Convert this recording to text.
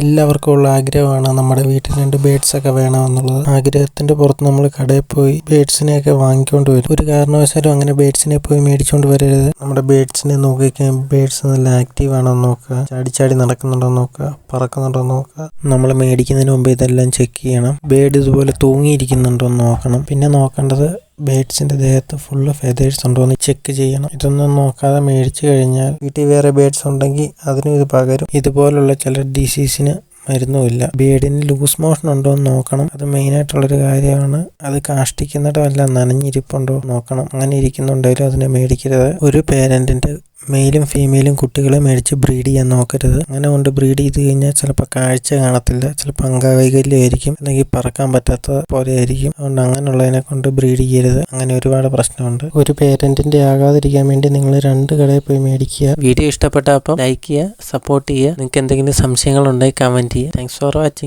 എല്ലാവർക്കും ഉള്ള ആഗ്രഹമാണ് നമ്മുടെ വീട്ടിൽ രണ്ട് ബേഡ്സ് ഒക്കെ വേണമെന്നുള്ളത്. ആഗ്രഹത്തിന്റെ പുറത്ത് നമ്മൾ കടയിൽ പോയി ബേഡ്സിനെയൊക്കെ വാങ്ങിക്കൊണ്ട് വരും. ഒരു കാരണവശാലും അങ്ങനെ ബേഡ്സിനെ പോയി മേടിച്ചുകൊണ്ട് വരരുത്. നമ്മുടെ ബേഡ്സിനെ നോക്കിക്കാൻ ബേഡ്സ് നല്ല ആക്റ്റീവ് ആണോ നോക്കുക. ചാടി ചാടി നടക്കുന്നുണ്ടോ നോക്കുക. പറക്കുന്നുണ്ടോ നോക്കുക. നമ്മൾ മേടിക്കുന്നതിന് മുമ്പ് ഇതെല്ലാം ചെക്ക് ചെയ്യണം. ബേഡ് ഇതുപോലെ തൂങ്ങിയിരിക്കുന്നുണ്ടോ നോക്കണം. പിന്നെ നോക്കേണ്ടത് ബേഡ്സിന്റെ ദേഹത്ത് ഫുള്ള് ഫെതേഴ്സ് ഉണ്ടോ എന്ന് ചെക്ക് ചെയ്യണം. ഇതൊന്നും നോക്കാതെ മേടിച്ചു കഴിഞ്ഞാൽ വീട്ടിൽ വേറെ ബേഡ്സ് ഉണ്ടെങ്കിൽ അതിനും ഇത് പകരും. ഇതുപോലുള്ള ചില ഡിസീസിന് മരുന്നുമില്ല. ബേഡിന് ലൂസ് മോഷൻ ഉണ്ടോ എന്ന് നോക്കണം. അത് മെയിനായിട്ടുള്ളൊരു കാര്യമാണ്. അത് കാഷ്ടിക്കുന്നിടമല്ല നനഞ്ഞിരിപ്പുണ്ടോ നോക്കണം. അങ്ങനെ ഇരിക്കുന്നുണ്ടെങ്കിലും അതിനെ മേടിക്കരുത്. ഒരു പേരന്റിന്റെ മെയിലും ഫീമെയിലും കുട്ടികളെ മേടിച്ച് ബ്രീഡ് ചെയ്യാൻ നോക്കരുത്. അങ്ങനെ കൊണ്ട് ബ്രീഡ് ചെയ്ത് കഴിഞ്ഞാൽ ചിലപ്പോൾ കാഴ്ച കാണത്തില്ല ചിലപ്പോൾ അംഗവൈകല്യമായിരിക്കും അല്ലെങ്കിൽ പറക്കാൻ പറ്റാത്ത പോലെ ആയിരിക്കും അതുകൊണ്ട് അങ്ങനെയുള്ളതിനെ കൊണ്ട് ബ്രീഡ് ചെയ്യരുത്. അങ്ങനെ ഒരുപാട് പ്രശ്നമുണ്ട്. ഒരു പേരന്റിന്റെ ആകാതിരിക്കാൻ വേണ്ടി നിങ്ങൾ രണ്ട് കടയിൽ പോയി മേടിക്കുക. വീഡിയോ ഇഷ്ടപ്പെട്ട അപ്പം ലൈക്ക് ചെയ്യുക സപ്പോർട്ട് ചെയ്യുക. നിങ്ങൾക്ക് എന്തെങ്കിലും സംശയങ്ങൾ ഉണ്ടെങ്കിൽ കമന്റ് ചെയ്യുക. Thanks for watching